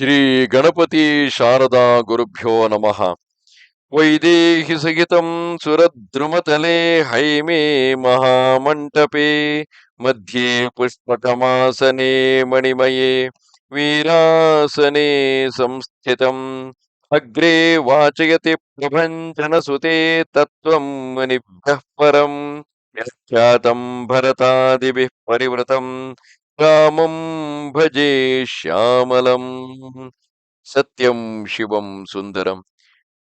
ಶ್ರೀ ಗಣಪತಿ ಶಾರದಾ ಗುರುಭ್ಯೋ ನಮಃ. ವೈದೇಹಿ ಸಹಿತಂ ಸುರದ್ರುಮತಲೆ ಹೈಮೇ ಮಹಾಮಂಟಪೆ. ಮಧ್ಯೆ ಪುಷ್ಪಕಮಾಸನೆ ಮಣಿಮಯೇ. ವೀರಾಸನೆ ಸಂಸ್ಥಿತಂ. ಅಗ್ರೆ ವಾಚಯತಿ ಪ್ರಭಂಜನ ಸುತೆ ತತ್ವಂ ಮುನಿಭ್ಯಃ ಪರಂ. ವ್ಯಾಖ್ಯಾತಂ ಭರತಾದಿಭಿಃ ಪರಿವೃತಂ. ರಾಮಂ ಭಜೆ ಶ್ಯಾಮಲಂ ಸತ್ಯಂ ಶಿವಂ ಸುಂದರಂ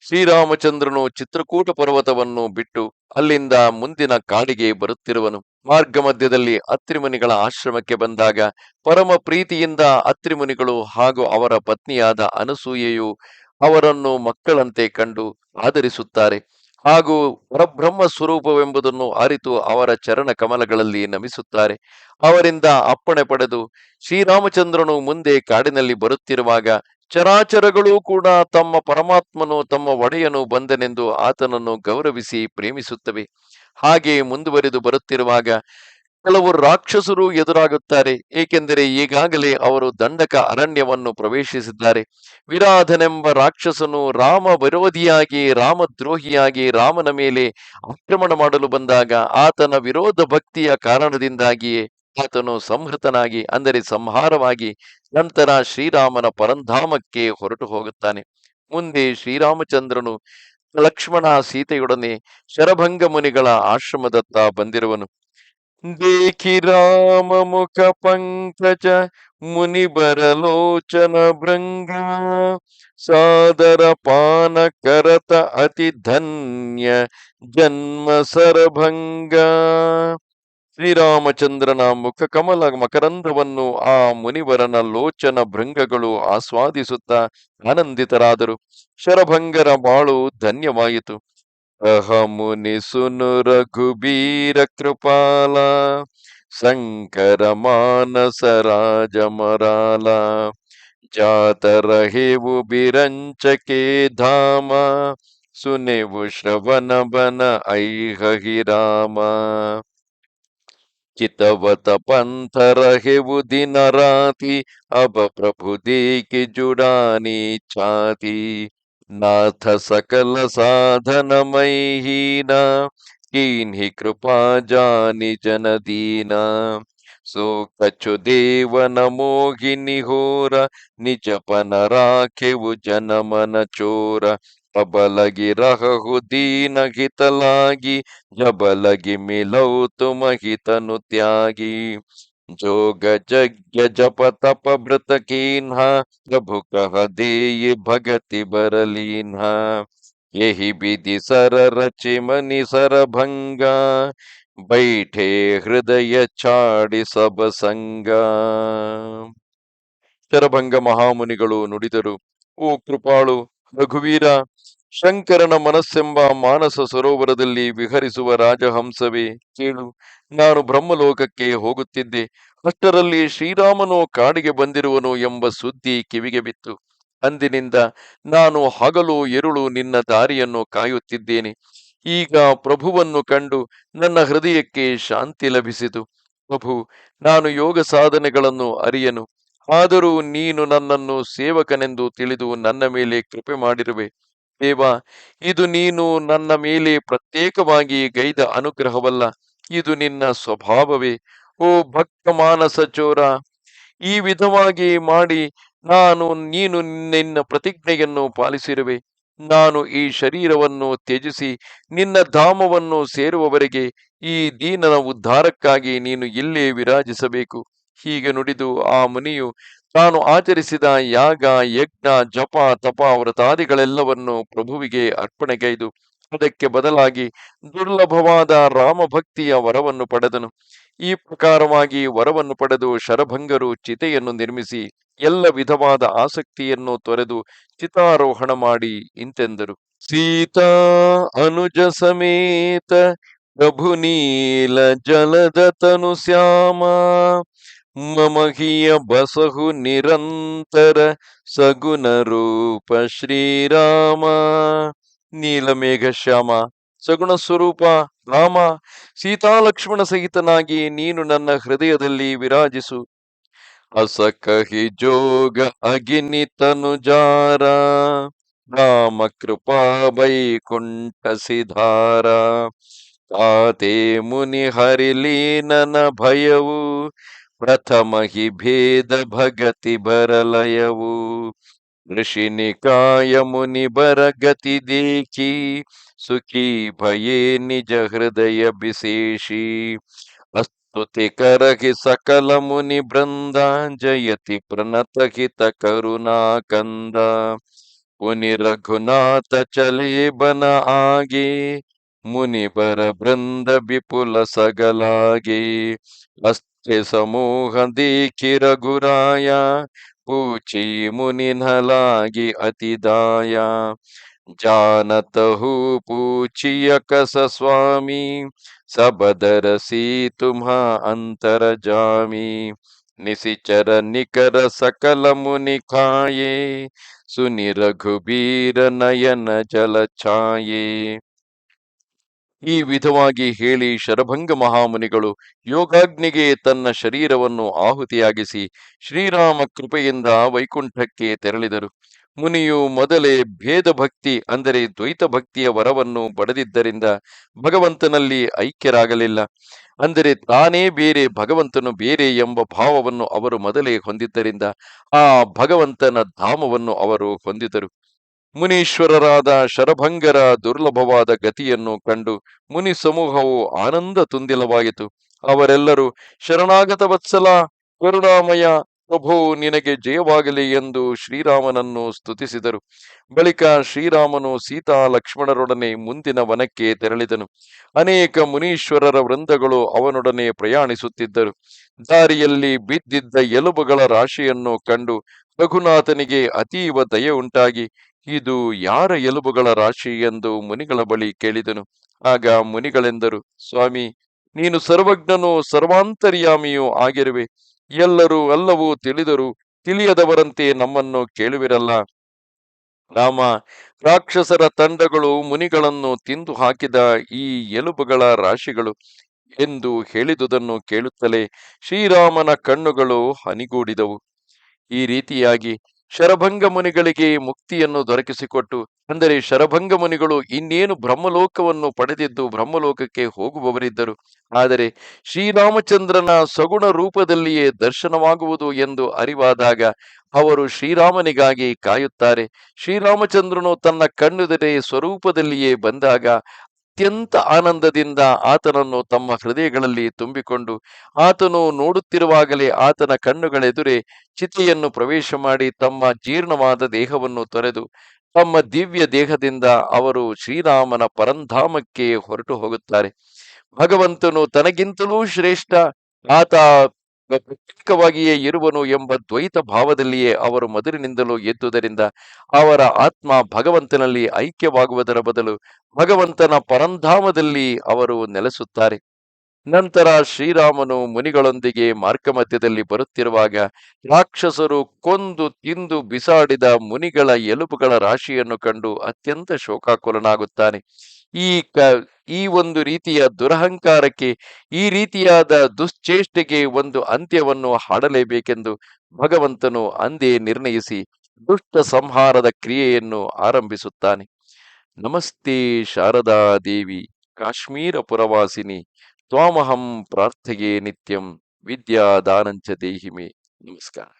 ಶ್ರೀರಾಮಚಂದ್ರನು ಚಿತ್ರಕೂಟ ಪರ್ವತವನ್ನು ಬಿಟ್ಟು ಅಲ್ಲಿಂದ ಮುಂದಿನ ಕಾಡಿಗೆ ಬರುತ್ತಿರುವನು. ಮಾರ್ಗ ಮಧ್ಯದಲ್ಲಿ ಅತ್ರಿಮುನಿಗಳ ಆಶ್ರಮಕ್ಕೆ ಬಂದಾಗ ಪರಮ ಪ್ರೀತಿಯಿಂದ ಅತ್ರಿಮುನಿಗಳು ಹಾಗೂ ಅವರ ಪತ್ನಿಯಾದ ಅನಸೂಯೆಯು ಅವರನ್ನು ಮಕ್ಕಳಂತೆ ಕಂಡು ಆದರಿಸುತ್ತಾರೆ. ಹಾಗೂ ಪರಬ್ರಹ್ಮ ಸ್ವರೂಪವೆಂಬುದನ್ನು ಅರಿತು ಅವರ ಚರಣ ಕಮಲಗಳಲ್ಲಿ ನಮಿಸುತ್ತಾರೆ. ಅವರಿಂದ ಅಪ್ಪಣೆ ಪಡೆದು ಶ್ರೀರಾಮಚಂದ್ರನು ಮುಂದೆ ಕಾಡಿನಲ್ಲಿ ಬರುತ್ತಿರುವಾಗ ಚರಾಚರಗಳೂ ಕೂಡ ತಮ್ಮ ಪರಮಾತ್ಮನು ತಮ್ಮ ಒಡೆಯನು ಬಂದನೆಂದು ಆತನನ್ನು ಗೌರವಿಸಿ ಪ್ರೇಮಿಸುತ್ತವೆ. ಹಾಗೆ ಮುಂದುವರಿದು ಬರುತ್ತಿರುವಾಗ ಕೆಲವು ರಾಕ್ಷಸರು ಎದುರಾಗುತ್ತಾರೆ, ಏಕೆಂದರೆ ಈಗಾಗಲೇ ಅವರು ದಂಡಕ ಅರಣ್ಯವನ್ನು ಪ್ರವೇಶಿಸಿದ್ದಾರೆ. ವಿರಾಧನೆಂಬ ರಾಕ್ಷಸನು ರಾಮ ವಿರೋಧಿಯಾಗಿ ರಾಮದ್ರೋಹಿಯಾಗಿ, ರಾಮನ ಮೇಲೆ ಆಕ್ರಮಣ ಮಾಡಲು ಬಂದಾಗ ಆತನ ವಿರೋಧ ಭಕ್ತಿಯ ಕಾರಣದಿಂದಾಗಿಯೇ ಆತನು ಸಂಹೃತನಾಗಿ, ಅಂದರೆ ಸಂಹಾರವಾಗಿ ನಂತರ ಶ್ರೀರಾಮನ ಪರಂಧಾಮಕ್ಕೆ ಹೊರಟು ಹೋಗುತ್ತಾನೆ. ಮುಂದೆ ಶ್ರೀರಾಮಚಂದ್ರನು ಲಕ್ಷ್ಮಣ ಸೀತೆಯೊಡನೆ ಶರಭಂಗ ಮುನಿಗಳ ಆಶ್ರಮದತ್ತ ಬಂದಿರುವನು. ದೇಖಿ ರಾಮ ಮುಖ ಪಂಕಜ ಮುನಿ ಬರಲೋಚನ ಭೃಂಗ ಸಾದರ ಪಾನ ಕರತ ಅತಿ ಧನ್ಯ ಜನ್ಮ ಸರಭಂಗ. ಶ್ರೀರಾಮಚಂದ್ರನ ಮುಖ ಕಮಲ ಮಕರಂದವನ್ನು ಆ ಮುನಿವರನ ಲೋಚನ ಭೃಂಗಗಳು ಆಸ್ವಾದಿಸುತ್ತಾ ಆನಂದಿತರಾದರು. ಶರಭಂಗರ ಬಾಳು ಧನ್ಯವಾಯಿತು. अहमुनि सुनु रघुबीर कृपाला, शंकर मानस राजमराला जात रहेऊ बिरंच के धामा सुनेऊ श्रवण बन ऐहि रामा। चितवत पंथ रहेऊ दिन राति, अब प्रभु दे की जुड़ानी छाती। नाथ सकल साधनमयीना की कृपा जानी जन दीना सो कछु देव नमोहिनि घोर निजपन राखेउ जन मन चोर। अबलगी रहु दीन हित लागी जबलगी मिलौ तुम हितनु त्यागी। ಜೋಗ ಜಗ್ಯ ಜಪ ತಪ कीन्हा ಕೀನ್ಹ ಪ್ರಭು ಕಹ ದೇಯಿ ಭಗತಿ ಬರಲೀನ್ಹ ಎಹಿ ಬಿಧಿ ಸರ ರಚಿ ಮನಿ ಸರಭಂಗ, ಬೈಠೆ ಹೃದಯ ಚಾಡಿ ಸಬ ಸಂಗ ಶರಭಂಗ ಮಹಾಮುನಿಗಳು ನುಡಿದರು, ಓ ಕೃಪಾಳು, ರಘುವೀರ ಶಂಕರನ ಮನಸ್ಸೆಂಬ ಮಾನಸ ಸರೋವರದಲ್ಲಿ ವಿಹರಿಸುವ ರಾಜಹಂಸವೇ ಕೇಳು, ನಾನು ಬ್ರಹ್ಮಲೋಕಕ್ಕೆ ಹೋಗುತ್ತಿದ್ದೆ. ಅಷ್ಟರಲ್ಲಿ ಶ್ರೀರಾಮನು ಕಾಡಿಗೆ ಬಂದಿರುವನು ಎಂಬ ಸುದ್ದಿ ಕಿವಿಗೆ ಬಿತ್ತು. ಅಂದಿನಿಂದ ನಾನು ಹಗಲು ಎರುಳು ನಿನ್ನ ದಾರಿಯನ್ನು ಕಾಯುತ್ತಿದ್ದೇನೆ. ಈಗ ಪ್ರಭುವನ್ನು ಕಂಡು ನನ್ನ ಹೃದಯಕ್ಕೆ ಶಾಂತಿ ಲಭಿಸಿತು. ಪ್ರಭು, ನಾನು ಯೋಗ ಸಾಧನೆಗಳನ್ನು ಅರಿಯನು. ಆದರೂ ನೀನು ನನ್ನನ್ನು ಸೇವಕನೆಂದು ತಿಳಿದು ನನ್ನ ಮೇಲೆ ಕೃಪೆ ಮಾಡಿರುವೆ. ದೇವ, ಇದು ನೀನು ನನ್ನ ಮೇಲೆ ಪ್ರತ್ಯೇಕವಾಗಿ ಗೈದ ಅನುಗ್ರಹವಲ್ಲ, ಇದು ನಿನ್ನ ಸ್ವಭಾವವೇ. ಓ ಭಕ್ತ ಮಾನಸ ಚೋರ, ಈ ವಿಧವಾಗಿ ಮಾಡಿ ನಾನು ನೀನು ನಿನ್ನ ಪ್ರತಿಜ್ಞೆಯನ್ನು ಪಾಲಿಸಿರುವೆ. ನಾನು ಈ ಶರೀರವನ್ನು ತ್ಯಜಿಸಿ ನಿನ್ನ ಧಾಮವನ್ನು ಸೇರುವವರೆಗೆ ಈ ದೀನನ ಉದ್ಧಾರಕ್ಕಾಗಿ ನೀನು ಇಲ್ಲೇ ವಿರಾಜಿಸಬೇಕು. ಹೀಗೆ ನುಡಿದು ಆ ಮುನಿಯು ತಾನು ಆಚರಿಸಿದ ಯಾಗ, ಯಜ್ಞ, ಜಪ, ತಪ ವ್ರತಾದಿಗಳೆಲ್ಲವನ್ನು ಪ್ರಭುವಿಗೆ ಅರ್ಪಣೆಗೈದು ಅದಕ್ಕೆ ಬದಲಾಗಿ ದುರ್ಲಭವಾದ ರಾಮಭಕ್ತಿಯ ವರವನ್ನು ಪಡೆದನು. ಈ ಪ್ರಕಾರವಾಗಿ ವರವನ್ನು ಪಡೆದು ಶರಭಂಗರು ಚಿತೆಯನ್ನು ನಿರ್ಮಿಸಿ ಎಲ್ಲ ವಿಧವಾದ ಆಸಕ್ತಿಯನ್ನು ತೊರೆದು ಚಿತಾರೋಹಣ ಮಾಡಿ ಇಂತೆಂದರು. ಸೀತಾ, ಅನುಜ ಸಮೇತ, ಪ್ರಭು ನೀಲ ಜಲದ ತನು ಶ್ಯಾಮ ಮಮಹಿಯ ಬಸಹು ನಿರಂತರ ಸಗುಣ ರೂಪ ಶ್ರೀರಾಮ ನೀಲಮೇಘ ಶ್ಯಾಮ ಸಗುಣ ಸ್ವರೂಪ ರಾಮ ಸೀತಾಲಕ್ಷ್ಮಣ ಸಹಿತನಾಗಿ ನೀನು ನನ್ನ ಹೃದಯದಲ್ಲಿ ವಿರಾಜಿಸು. ಅಸಕಹಿ ಜೋಗ ಅಗಿನಿ ತನುಜಾರ, ರಾಮ ಕೃಪಾ ವೈಕುಂಠ ಸಿಧಾರ. ತಾತೆ ಮುನಿ ಹರಿಲೀನನ ಭಯವು ಪ್ರಥಮ ಹಿ ಭೇದ ಭಗತಿ ಬರಲಯವು ಋಷಿ ನಿಕಾಯ ಮುನಿ ಬರ ಗತಿ ದೇಖಿ ಸುಖಿ ಭಯೇ ನಿಜ ಹೃದಯ ವಿಶೇಷಿ ಅಸ್ತುತಿ ಕರಹಿ ಸಕಲ ಮುನಿ ಬೃಂದ ಜಯತಿ ಪ್ರಣತ ಹಿತ ಕರುಣಾ ಕಂದ ಮುನಿ ರಘುನಾಥ ಚಲೇ ಬನ ಆಗೆ ಮುನಿ ಬರ ಬೃಂದ ವಿಪುಲ ಸಗಲಾಗೆ ಅಸ್ಥೆ समूहदीक्षि रघुराया पूछी मुनि नलागी अतिदाया। जानत हु पूछिय कस स्वामी सबदरसी तुम्हा अंतर जामी। निशिचर निकर सकल मुनि खाये सुनि रघुबीर नयन जल छाये ಈ ವಿಧವಾಗಿ ಹೇಳಿ ಶರಭಂಗ ಮಹಾಮುನಿಗಳು ಯೋಗಾಗ್ನಿಗೆ ತನ್ನ ಶರೀರವನ್ನು ಆಹುತಿಯಾಗಿಸಿ ಶ್ರೀರಾಮ ಕೃಪೆಯಿಂದ ವೈಕುಂಠಕ್ಕೆ ತೆರಳಿದರು. ಮುನಿಯು ಮೊದಲೇ ಭೇದ ಭಕ್ತಿ ಅಂದರೆ ದ್ವೈತ ಭಕ್ತಿಯ ವರವನ್ನು ಪಡೆದಿದ್ದರಿಂದ ಭಗವಂತನಲ್ಲಿ ಐಕ್ಯರಾಗಲಿಲ್ಲ. ಅಂದರೆ ತಾನೇ ಬೇರೆ, ಭಗವಂತನು ಬೇರೆ ಎಂಬ ಭಾವವನ್ನು ಅವರು ಮೊದಲೇ ಹೊಂದಿದ್ದರಿಂದ ಆ ಭಗವಂತನ ಧಾಮವನ್ನು ಅವರು ಹೊಂದಿದರು. ಮುನೀಶ್ವರರಾದ ಶರಭಂಗರ ದುರ್ಲಭವಾದ ಗತಿಯನ್ನು ಕಂಡು ಮುನಿ ಸಮೂಹವು ಆನಂದ ತುಂದಿಲವಾಯಿತು. ಅವರೆಲ್ಲರೂ, ಶರಣಾಗತ ವತ್ಸಲ, ಕರುಣಾಮಯ, ಪ್ರಭು, ನಿನಗೆ ಜಯವಾಗಲಿ ಎಂದು ಶ್ರೀರಾಮನನ್ನು ಸ್ತುತಿಸಿದರು. ಬಳಿಕ ಶ್ರೀರಾಮನು ಸೀತಾ ಲಕ್ಷ್ಮಣರೊಡನೆ ಮುಂದಿನ ವನಕ್ಕೆ ತೆರಳಿದನು. ಅನೇಕ ಮುನೀಶ್ವರರ ವೃಂದಗಳು ಅವನೊಡನೆ ಪ್ರಯಾಣಿಸುತ್ತಿದ್ದರು. ದಾರಿಯಲ್ಲಿ ಬಿದ್ದಿದ್ದ ಎಲುಬುಗಳ ರಾಶಿಯನ್ನು ಕಂಡು ರಘುನಾಥನಿಗೆ ಅತೀವ ದಯೆ ಉಂಟಾಗಿ ಇದು ಯಾರ ಎಲುಬುಗಳ ರಾಶಿ ಎಂದು ಮುನಿಗಳ ಬಳಿ ಕೇಳಿದನು. ಆಗ ಮುನಿಗಳೆಂದರು, ಸ್ವಾಮಿ, ನೀನು ಸರ್ವಜ್ಞನೂ ಸರ್ವಾಂತರ್ಯಾಮಿಯೂ ಆಗಿರುವೆ. ಎಲ್ಲರೂ ಅಲ್ಲವೂ ತಿಳಿದರು ತಿಳಿಯದವರಂತೆ ನಮ್ಮನ್ನು ಕೇಳುವಿರಲ್ಲ. ರಾಮ, ರಾಕ್ಷಸರ ತಂಡಗಳು ಮುನಿಗಳನ್ನು ತಿಂದು ಹಾಕಿದ ಈ ಎಲುಬುಗಳ ರಾಶಿಗಳು ಎಂದು ಹೇಳಿದುದನ್ನು ಕೇಳುತ್ತಲೇ ಶ್ರೀರಾಮನ ಕಣ್ಣುಗಳು ಹನಿಗೂಡಿದವು. ಈ ರೀತಿಯಾಗಿ ಶರಭಂಗ ಮುನಿಗಳಿಗೆ ಮುಕ್ತಿಯನ್ನು ದೊರಕಿಸಿಕೊಟ್ಟು, ಅಂದರೆ ಶರಭಂಗ ಮುನಿಗಳು ಇನ್ನೇನು ಬ್ರಹ್ಮಲೋಕವನ್ನು ಪಡೆದಿದ್ದು ಬ್ರಹ್ಮಲೋಕಕ್ಕೆ ಹೋಗುವವರಿದ್ದರು. ಆದರೆ ಶ್ರೀರಾಮಚಂದ್ರನ ಸಗುಣ ರೂಪದಲ್ಲಿಯೇ ದರ್ಶನವಾಗುವುದು ಎಂದು ಅರಿವಾದಾಗ ಅವರು ಶ್ರೀರಾಮನಿಗಾಗಿ ಕಾಯುತ್ತಾರೆ. ಶ್ರೀರಾಮಚಂದ್ರನು ತನ್ನ ಕಣ್ಣುದರೆ ಸ್ವರೂಪದಲ್ಲಿಯೇ ಬಂದಾಗ ಅತ್ಯಂತ ಆನಂದದಿಂದ ಆತನನ್ನು ತಮ್ಮ ಹೃದಯಗಳಲ್ಲಿ ತುಂಬಿಕೊಂಡು ಆತನು ನೋಡುತ್ತಿರುವಾಗಲೇ ಆತನ ಕಣ್ಣುಗಳೆದುರೇ ಚಿತೆಯನ್ನು ಪ್ರವೇಶ ಮಾಡಿ ತಮ್ಮ ಜೀರ್ಣವಾದ ದೇಹವನ್ನು ತೊರೆದು ತಮ್ಮ ದಿವ್ಯ ದೇಹದಿಂದ ಅವರು ಶ್ರೀರಾಮನ ಪರಂಧಾಮಕ್ಕೆ ಹೊರಟು ಹೋಗುತ್ತಾರೆ. ಭಗವಂತನು ತನಗಿಂತಲೂ ಶ್ರೇಷ್ಠ, ಆತ ಪ್ರತ್ಯೇಕವಾಗಿಯೇ ಇರುವನು ಎಂಬ ದ್ವೈತ ಭಾವದಲ್ಲಿಯೇ ಅವರು ಮೊದಲಿನಿಂದಲೂ ಎದ್ದುದರಿಂದ ಅವರ ಆತ್ಮ ಭಗವಂತನಲ್ಲಿ ಐಕ್ಯವಾಗುವುದರ ಬದಲು ಭಗವಂತನ ಪರಂಧಾಮದಲ್ಲಿ ಅವರು ನೆಲೆಸುತ್ತಾರೆ. ನಂತರ ಶ್ರೀರಾಮನು ಮುನಿಗಳೊಂದಿಗೆ ಮಾರ್ಗಮಧ್ಯದಲ್ಲಿ ಬರುತ್ತಿರುವಾಗ ರಾಕ್ಷಸರು ಕೊಂದು ತಿಂದು ಬಿಸಾಡಿದ ಮುನಿಗಳ ಎಲುಬುಗಳ ರಾಶಿಯನ್ನು ಕಂಡು ಅತ್ಯಂತ ಶೋಕಾಕುಲನಾಗುತ್ತಾನೆ. ಈ ಕ, ಈ ಒಂದು ರೀತಿಯ ದುರಹಂಕಾರಕ್ಕೆ, ಈ ರೀತಿಯಾದ ದುಶ್ಚೇಷ್ಟೆಗೆ ಒಂದು ಅಂತ್ಯವನ್ನು ಹಾಡಲೇಬೇಕೆಂದು ಭಗವಂತನು ಅಂದೇ ನಿರ್ಣಯಿಸಿ ದುಷ್ಟ ಸಂಹಾರದ ಕ್ರಿಯೆಯನ್ನು ಆರಂಭಿಸುತ್ತಾನೆ. ನಮಸ್ತೆ ಶಾರದಾ ದೇವಿ, ಕಾಶ್ಮೀರ ಪುರವಾಸಿನಿ, ತ್ವಾಮಹಂ ಪ್ರಾರ್ಥೆಯೇ ನಿತ್ಯಂ, ವಿದ್ಯಾದಾನಂಚ ದೇಹಿಮೆ. ನಮಸ್ಕಾರ.